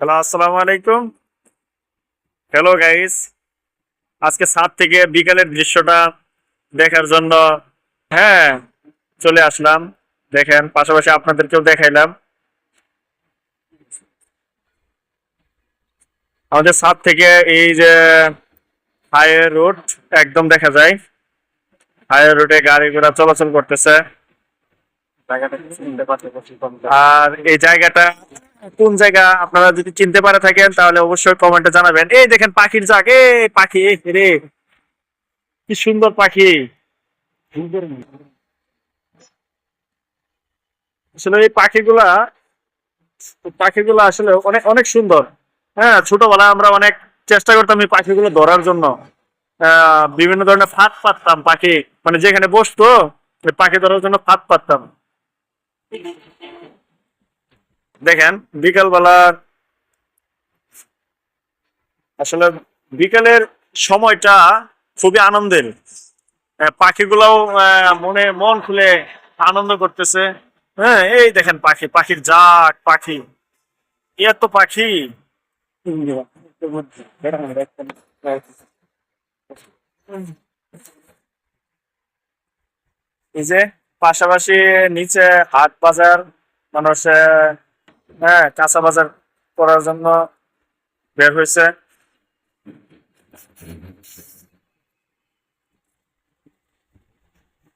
Hello আসসালামু আলাইকুম। Hello guys আজকে সাত থেকে বিকালের দৃশ্যটা দেখার জন্য হ্যাঁ চলে আসলাম। দেখেন পাশাপাশি আপনাদেরকেও দেখাইলাম। আমাদের সাত থেকে এই যে হাইওয়ে রোড একদম দেখা যায়। হাইওয়ে রোডে গাড়ি ঘোড়া চলাচল করতেছে। আর এই জায়গাটা কোন জায়গা আপনারা যদি চিনতে পারে থাকেন, তাহলে অবশ্যই কমেন্টে জানাবেন। এই দেখেন পাখির জাগ এই পাখি রে। কি সুন্দর পাখি। আসলে এই পাখিগুলা পাখিগুলা আসলে অনেক অনেক সুন্দর। হ্যাঁ ছোটবেলায় আমরা অনেক চেষ্টা করতাম এই পাখিগুলো ধরার জন্য। বিভিন্ন ধরনের ফাঁদ পাততাম পাখি। মানে যেখানে বসতো পাখি ধরার জন্য ফাঁদ পাততাম। দেখেন বিকালবেলা আসলে বিকালের সময়টা খুবই আনন্দের। পাখিগুলোও মনে মন খুলে আনন্দ করতেছে। হ্যাঁ এই দেখেন পাখি পাখির জাক পাখি। এত পাখি। যে পাশাপাশি নিচে হাট বাজার মানুষ আহ, হ্যাঁ কাঁচা বাজার করার জন্য বের হয়েছে।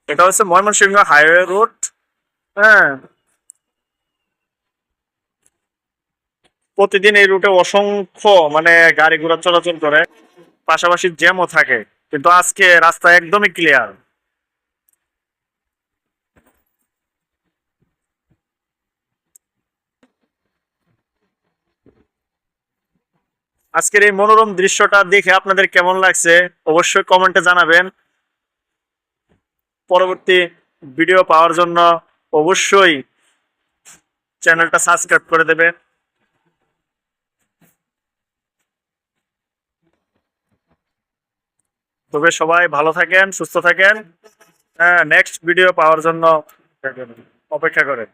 এটা হচ্ছে ময়মনসিংহ হাইওয়ে রোড। হ্যাঁ। প্রতিদিন এই রুটে অসংখ্য মানে গাড়ি ঘোড়া চলাচল করে। পাশাপাশি জ্যামও থাকে। কিন্তু আজকে রাস্তা একদমই ক্লিয়ার আজকের এই মনোরম দৃশ্যটা দেখে আপনাদের কেমন লাগছে, অবশ্যই কমেন্টে জানাবেন। পরবর্তী ভিডিও পাওয়ার জন্য অবশ্যই চ্যানেলটা সাবস্ক্রাইব করে দেবেন। তবে সবাই ভালো থাকেন, সুস্থ থাকেন। হ্যাঁ নেক্সট ভিডিও পাওয়ার জন্য অপেক্ষা করেন।